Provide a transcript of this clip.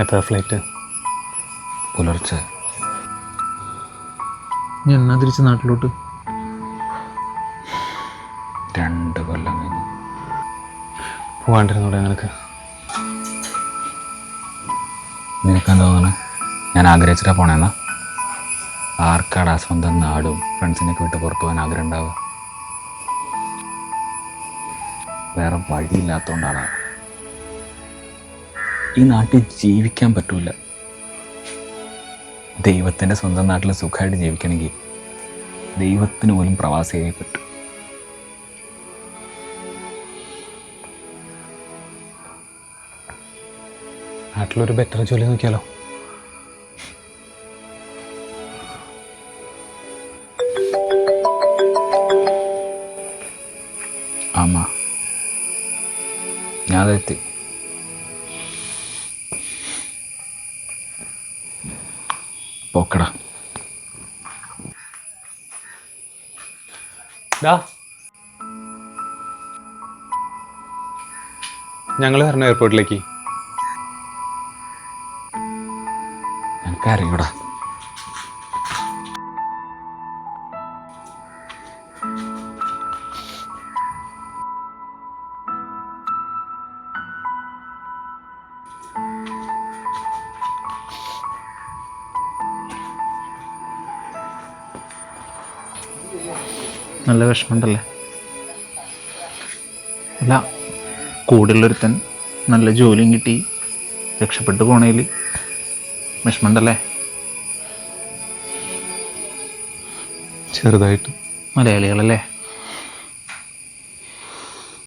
എപ്പോഴാണ് ഫ്ലൈറ്റ് പുലർച്ചെ. ഞാൻ എന്നാ തിരിച്ച് നാട്ടിലോട്ട്? രണ്ട് കൊല്ലം കഴിഞ്ഞു. പോകാണ്ടിരുന്നൂടെ നിനക്ക്. നിനക്കെന്താ തോന്നണേ? ഞാൻ ആഗ്രഹിച്ചിട്ടാ പോണേന്നാ ആർക്കാടാ സ്വന്തം നാടും ഫ്രണ്ട്സിനൊക്കെ വിട്ട് പുറത്തു പോകാൻ ആഗ്രഹം ഉണ്ടാവുക? വേറെ വഴിയില്ലാത്തതുകൊണ്ടാണ് ഈ നാട്ടിൽ ജീവിക്കാൻ പറ്റൂല. ദൈവത്തിന്റെ സ്വന്തം നാട്ടിൽ സുഖമായിട്ട് ജീവിക്കണമെങ്കിൽ ദൈവത്തിന് പോലും പ്രവാസിയായി പറ്റും. നാട്ടിലൊരു ബെറ്റർ ജോലി നോക്കിയാലോ? ആമാ. ഞാൻ അതെത്തി. പോക്കടാ. ഞങ്ങൾ വരണം എയർപോർട്ടിലേക്ക് എനിക്കറിയൂടാ നല്ല വിഷമമുണ്ടല്ലേ? അല്ല കൂടുതലൊരുത്തൻ നല്ല ജോലിയും കിട്ടി രക്ഷപ്പെട്ടു പോണേൽ വിഷമമുണ്ടല്ലേ? ചെറുതായിട്ട്. മലയാളികളല്ലേ?